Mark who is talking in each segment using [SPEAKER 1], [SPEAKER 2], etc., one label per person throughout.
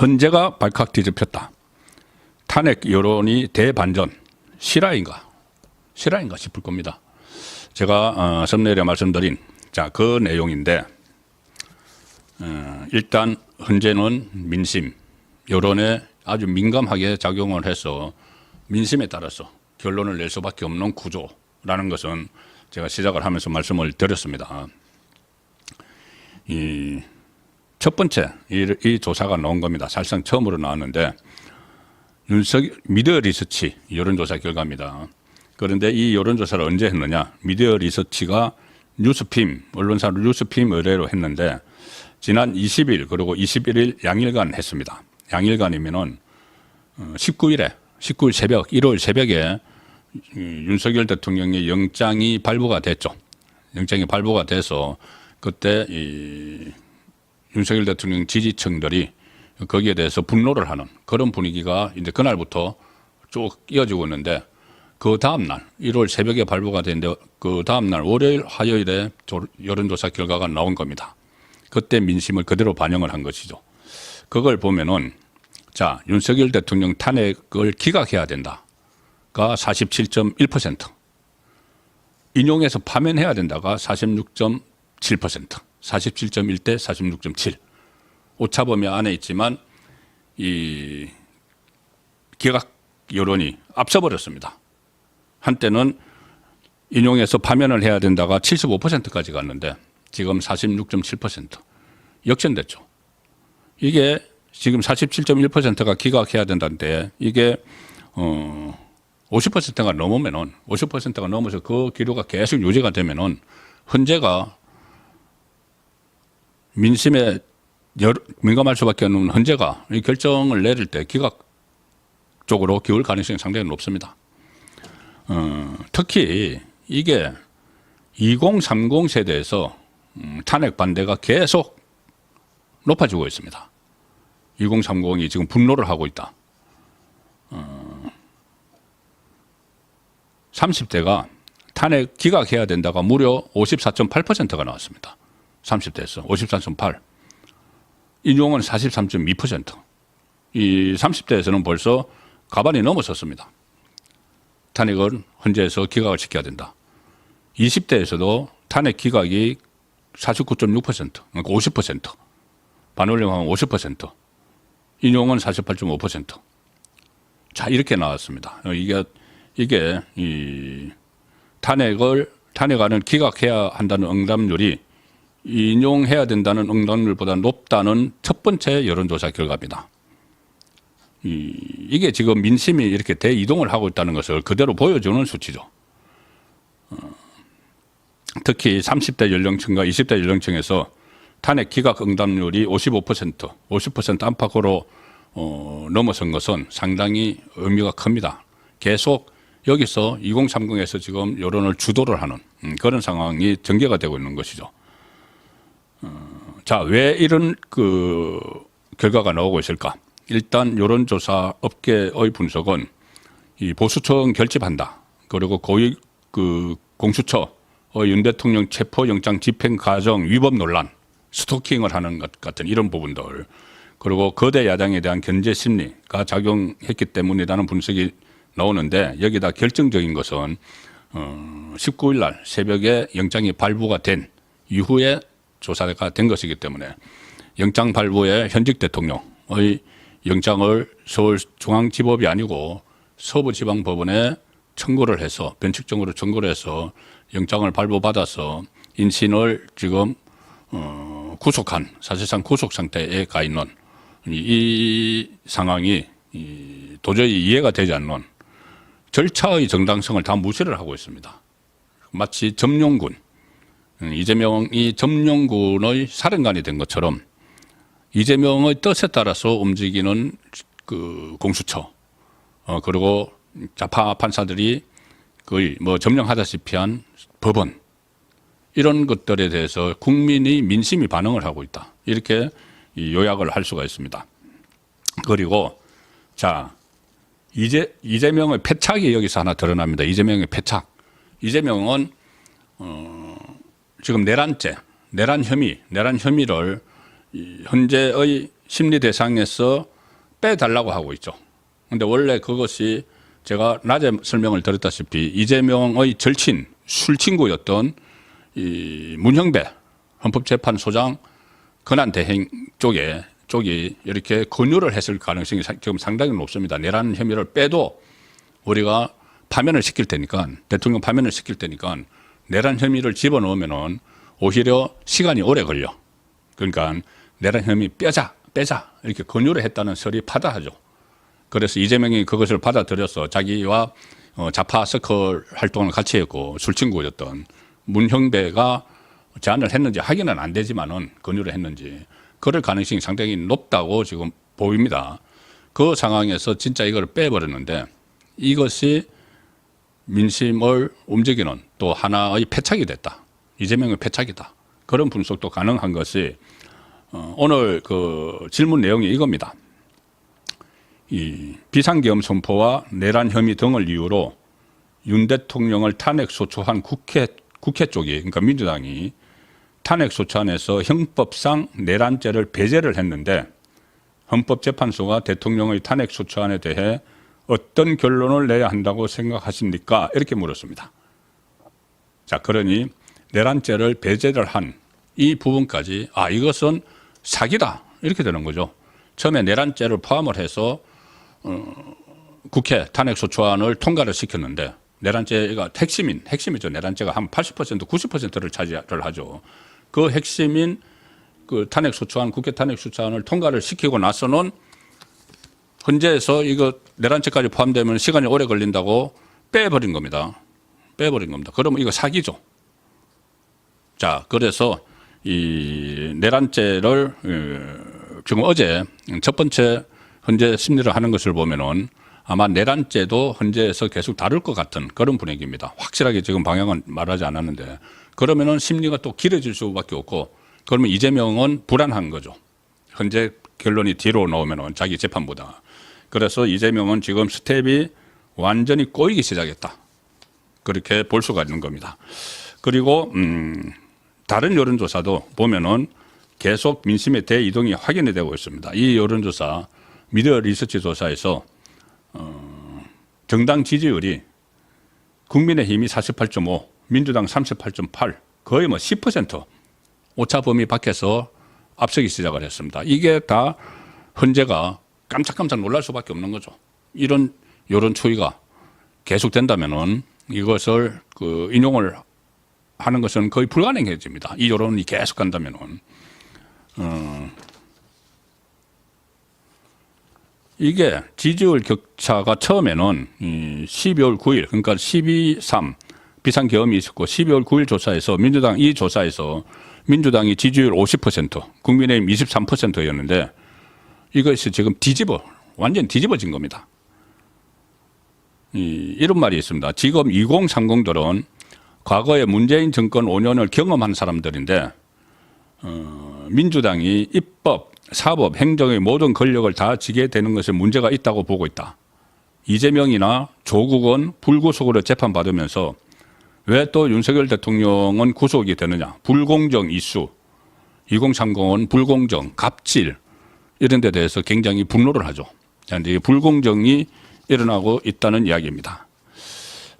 [SPEAKER 1] 헌재가 발칵 뒤집혔다. 탄핵 여론이 대반전 실화인가 실화인가 싶을 겁니다. 제가 어, 썸네일에 말씀드린 자 그 내용인데 어, 일단 헌재는 민심 여론에 아주 민감하게 작용을 해서 민심에 따라서 결론을 낼 수밖에 없는 구조라는 것은 제가 시작을 하면서 말씀을 드렸습니다. 이 첫 번째 이, 이 조사가 나온 겁니다. 사실상 처음으로 나왔는데 윤석 미디어 리서치 여론조사 결과입니다. 그런데 이 여론조사를 언제 했느냐? 미디어 리서치가 뉴스핌 언론사로 뉴스핌 의뢰로 했는데 지난 20일 그리고 21일 양일간 했습니다. 양일간이면은 19일에 19일 새벽 1월 새벽에 이 윤석열 대통령의 영장이 발부가 됐죠. 영장이 발부가 돼서 그때 이 윤석열 대통령 지지층들이 거기에 대해서 분노를 하는 그런 분위기가 이제 그날부터 쭉 이어지고 있는데 그 다음 날 1월 새벽에 발부가 됐는데 그 다음 날 월요일 화요일에 조- 여론조사 결과가 나온 겁니다. 그때 민심을 그대로 반영을 한 것이죠. 그걸 보면은 자 윤석열 대통령 탄핵을 기각해야 된다가 47.1% 인용해서 파면해야 된다가 46.7% 47.1 대 46.7 오차 범위 안에 있지만 이 기각 여론이 앞서 버렸습니다. 한때는 인용해서 파면을 해야 된다가 75%까지 갔는데 지금 46.7% 역전됐죠. 이게 지금 47.1%가 기각해야 된다는데 이게 어 50%가 넘으면은 50%가 넘어서 그 기류가 계속 유지가 되면은 헌재가 민심에 여- 민감할 수밖에 없는 헌재가 이 결정을 내릴 때 기각 쪽으로 기울 가능성이 상당히 높습니다. 어, 특히 이게 2030 세대에서 음, 탄핵 반대가 계속 높아지고 있습니다. 2030이 지금 분노를 하고 있다. 어, 30대가 탄핵 기각해야 된다가 무려 54.8%가 나왔습니다. 30대에서 54.8. 인용은 43.2%. 이 30대에서는 벌써 가반이 넘어섰습니다. 탄핵을 헌재에서 기각을 시켜야 된다. 20대에서도 탄핵 기각이 49.6%, 그러니까 50%. 반올림하면 50%. 인용은 48.5%. 자, 이렇게 나왔습니다. 어, 이게, 이게, 이, 탄핵을, 탄핵안을 기각해야 한다는 응답률이 인용해야 된다는 응답률보다 높다는 첫 번째 여론조사 결과입니다. 이, 이게 지금 민심이 이렇게 대이동을 하고 있다는 것을 그대로 보여주는 수치죠. 어, 특히 30대 연령층과 20대 연령층에서 탄핵 기각 응답률이 55%, 50% 안팎으로 어, 넘어선 것은 상당히 의미가 큽니다. 계속 여기서 2030에서 지금 여론을 주도를 하는 음, 그런 상황이 전개가 되고 있는 것이죠. 어, 자, 왜 이런 그 결과가 나오고 있을까? 일단 여론조사 업계의 분석은 이 보수청 결집한다. 그리고 고위 그 공수처의 윤 대통령 체포영장 집행 과정 위법 논란, 스토킹을 하는 것 같은 이런 부분들, 그리고 거대 야당에 대한 견제 심리가 작용했기 때문이라는 분석이 나오는데 여기다 결정적인 것은 어, 19일 날 새벽에 영장이 발부가 된 이후에 조사가 된 것이기 때문에 영장 발부에 현직 대통령의 영장을 서울중앙지법이 아니고 서부지방법원에 청구를 해서 변칙적으로 청구를 해서 영장을 발부받아서 인신을 지금 어, 구속한 사실상 구속 상태에 가 있는 이, 이 상황이 이, 도저히 이해가 되지 않는 절차의 정당성을 다 무시를 하고 있습니다. 마치 점령군 음, 이재명이 점령군의 사령관이 된 것처럼 이재명의 뜻에 따라서 움직이는 그 공수처 어, 그리고 자파 판사들이 거의 뭐 점령하다시피 한 법원 이런 것들에 대해서 국민이 민심이 반응을 하고 있다 이렇게 이 요약을 할 수가 있습니다. 그리고 자 이재 이재명의 패착이 여기서 하나 드러납니다. 이재명의 패착. 이재명은 지금 내란죄, 내란 혐의, 내란 혐의를 이 현재의 심리 대상에서 빼달라고 하고 있죠. 근데 원래 그것이 제가 낮에 설명을 드렸다시피 이재명의 절친 술친구였던 이 문형배 헌법재판소장 권한 대행 쪽에 쪽이 이렇게 권유를 했을 가능성이 사- 지금 상당히 높습니다. 내란 혐의를 빼도 우리가 파면을 시킬 테니까 대통령 파면을 시킬 테니까 내란 혐의를 집어넣으면은 오히려 시간이 오래 걸려. 그러니까 내란 혐의 빼자 빼자 이렇게 권유를 했다는 설이 파다하죠. 그래서 이재명이 그것을 받아들여서 자기와 어, 자파 서클 활동을 같이 했고 술친구였던 문형배가 제안을 했는지 확인은 안 되지만은 권유를 했는지 그럴 가능성이 상당히 높다고 지금 보입니다. 그 상황에서 진짜 이걸 빼버렸는데 이것이 민심을 움직이는 또 하나의 패착이 됐다. 이재명의 패착이다. 그런 분석도 가능한 것이 어, 오늘 그 질문 내용이 이겁니다. 이 비상계엄 선포와 내란 혐의 등을 이유로 윤 대통령을 탄핵 소추한 국회 국회 쪽이 그러니까 민주당이 탄핵 소추안에서 형법상 내란죄를 배제를 했는데 헌법재판소가 대통령의 탄핵 소추안에 대해 어떤 결론을 내야 한다고 생각하십니까? 이렇게 물었습니다. 자, 그러니 내란죄를 배제를 한 이 부분까지 아 이것은 사기다 이렇게 되는 거죠. 처음에 내란죄를 포함을 해서 어, 국회 탄핵 소추안을 통과를 시켰는데 내란죄가 핵심인 핵심이죠. 내란죄가 한 80% 90%를 차지를 하죠. 그 핵심인 그 탄핵 소추안 국회 탄핵 소추안을 통과를 시키고 나서는 헌재에서 이거 내란죄까지 포함되면 시간이 오래 걸린다고 빼버린 겁니다. 빼버린 겁니다. 그러면 이거 사기죠. 자, 그래서 이 내란죄를 어, 지금 어제 첫 번째 헌재 심리를 하는 것을 보면은 아마 내란죄도 헌재에서 계속 다룰 것 같은 그런 분위기입니다. 확실하게 지금 방향은 말하지 않았는데 그러면은 심리가 또 길어질 수밖에 없고 그러면 이재명은 불안한 거죠. 현재 결론이 뒤로 나오면은 자기 재판보다. 그래서 이재명은 지금 스텝이 완전히 꼬이기 시작했다. 그렇게 볼 수가 있는 겁니다. 그리고 음, 다른 여론조사도 보면은 계속 민심의 대이동이 확인이 되고 있습니다. 이 여론조사 미디어 리서치 조사에서 어, 정당 지지율이 국민의힘이 48.5, 민주당 38.8, 거의 뭐 10% 오차 범위 밖에서 앞서기 시작을 했습니다. 이게 다 헌재가 깜짝깜짝 놀랄 수밖에 없는 거죠. 이런 여론 추이가 계속된다면은 이것을 그 인용을 하는 것은 거의 불가능해집니다. 이 여론이 계속 간다면은 어, 이게 지지율 격차가 처음에는 이 12월 9일 그러니까 12.3 비상 계엄이 있었고 12월 9일 조사에서 민주당 이 조사에서 민주당이 지지율 50% 국민의힘 23%였는데 이것이 지금 뒤집어 완전 뒤집어진 겁니다. 이, 이런 말이 있습니다. 지금 2030들은 과거에 문재인 정권 5년을 경험한 사람들인데 어, 민주당이 입법, 사법, 행정의 모든 권력을 다 지게 되는 것에 문제가 있다고 보고 있다. 이재명이나 조국은 불구속으로 재판받으면서 왜 또 윤석열 대통령은 구속이 되느냐. 불공정 이슈, 2030은 불공정, 갑질 이런 데 대해서 굉장히 분노를 하죠. 그런데 이 불공정이 일어나고 있다는 이야기입니다.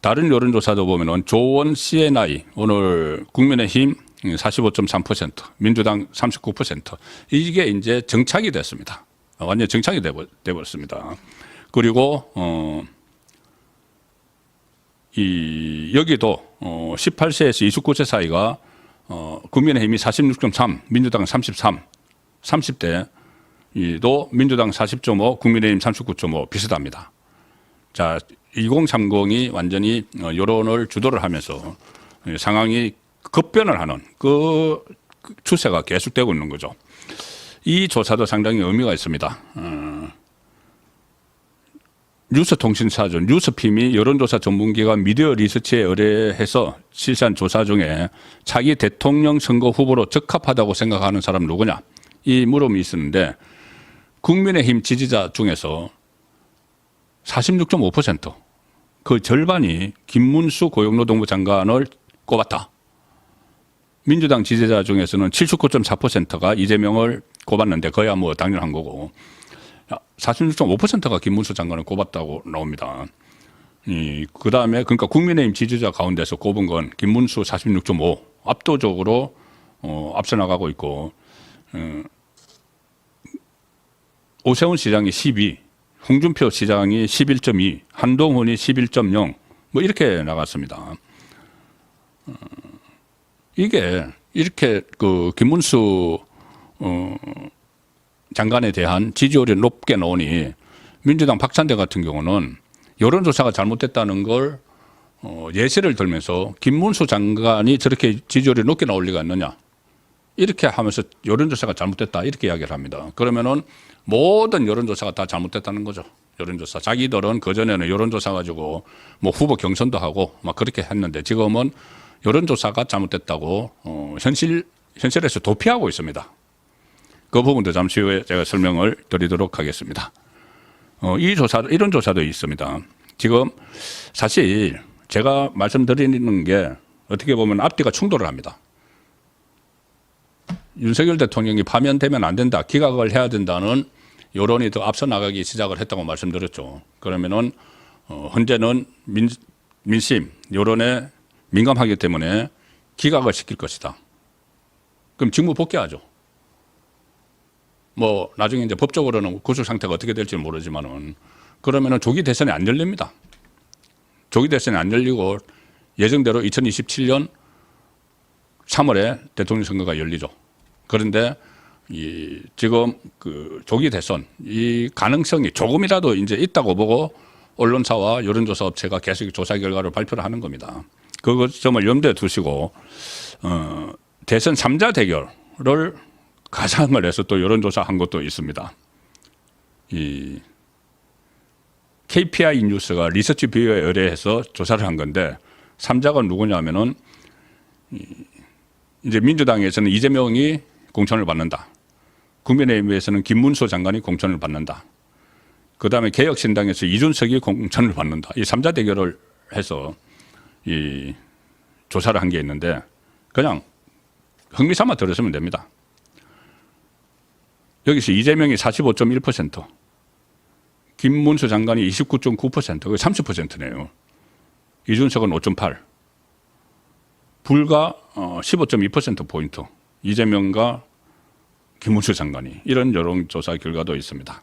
[SPEAKER 1] 다른 여론조사도 보면은 조원 CNI 오늘 국민의힘 45.3%, 민주당 39% 이게 이제 정착이 됐습니다. 완전 정착이 되버렸습니다. 그리고 어, 이 여기도 어, 18세에서 29세 사이가 어, 국민의힘이 46.3, 민주당 33, 30대 이도 민주당 40.5, 국민의힘 39.5 비슷합니다. 자, 2030이 완전히 어, 여론을 주도를 하면서 상황이 급변을 하는 그 추세가 계속되고 있는 거죠. 이 조사도 상당히 의미가 있습니다. 어, 뉴스통신사죠. 뉴스핌이 여론조사 전문기관 미디어 리서치에 의뢰해서 실시한 조사 중에 자기 대통령 선거 후보로 적합하다고 생각하는 사람 누구냐? 이 물음이 있었는데 국민의힘 지지자 중에서 46.5%그 절반이 김문수 고용노동부 장관을 꼽았다. 민주당 지지자 중에서는 79.4%가 이재명을 꼽았는데 그야 뭐 당연한 거고 46.5%가 김문수 장관을 꼽았다고 나옵니다. 이 그 다음에 그러니까 국민의힘 지지자 가운데서 꼽은 건 김문수 46.5 압도적으로 어, 앞서 나가고 있고 어, 오세훈 시장이 12, 홍준표 시장이 11.2, 한동훈이 11.0, 뭐 이렇게 나갔습니다. 어, 이게 이렇게 그 김문수 어, 장관에 대한 지지율이 높게 나오니 민주당 박찬대 같은 경우는 여론조사가 잘못됐다는 걸 어, 예시를 들면서 김문수 장관이 저렇게 지지율이 높게 나올 리가 있느냐 이렇게 하면서 여론조사가 잘못됐다 이렇게 이야기를 합니다. 그러면은 모든 여론조사가 다 잘못됐다는 거죠. 여론조사 자기들은 그 전에는 여론조사 가지고 뭐 후보 경선도 하고 막 그렇게 했는데 지금은 여론조사가 잘못됐다고 어, 현실 현실에서 도피하고 있습니다. 그 부분도 잠시 후에 제가 설명을 드리도록 하겠습니다. 어, 이 조사 이런 조사도 있습니다. 지금 사실 제가 말씀드리는 게 어떻게 보면 앞뒤가 충돌을 합니다. 윤석열 대통령이 파면되면 안 된다, 기각을 해야 된다는 여론이 더 앞서 나가기 시작을 했다고 말씀드렸죠. 그러면은 어, 현재는 민, 민심 여론에 민감하기 때문에 기각을 시킬 것이다. 그럼 직무 복귀하죠. 뭐 나중에 이제 법적으로는 구속 상태가 어떻게 될지 모르지만은 그러면은 조기 대선이 안 열립니다. 조기 대선이 안 열리고 예정대로 2027년 3월에 대통령 선거가 열리죠. 그런데 이 지금 그 조기 대선 이 가능성이 조금이라도 이제 있다고 보고 언론사와 여론조사 업체가 계속 조사 결과를 발표를 하는 겁니다. 그 점을 염두에 두시고 어, 대선 3자 대결을 가상을 해서 또 여론조사 한 것도 있습니다. 이 KPI 뉴스가 리서치 비어에 의뢰해서 조사를 한 건데 3자가 누구냐면은 이 이제 민주당에서는 이재명이 공천을 받는다. 국민의힘에서는 김문수 장관이 공천을 받는다. 그 다음에 개혁신당에서 이준석이 공천을 받는다. 이 3자 대결을 해서 이 조사를 한 게 있는데 그냥 흥미삼아 들으시면 됩니다. 여기서 이재명이 45.1%, 김문수 장관이 29.9%, 그 30%네요. 이준석은 5.8, 불과 어, 15.2% 포인트. 이재명과 김문수 장관이 이런 여론조사 결과도 있습니다.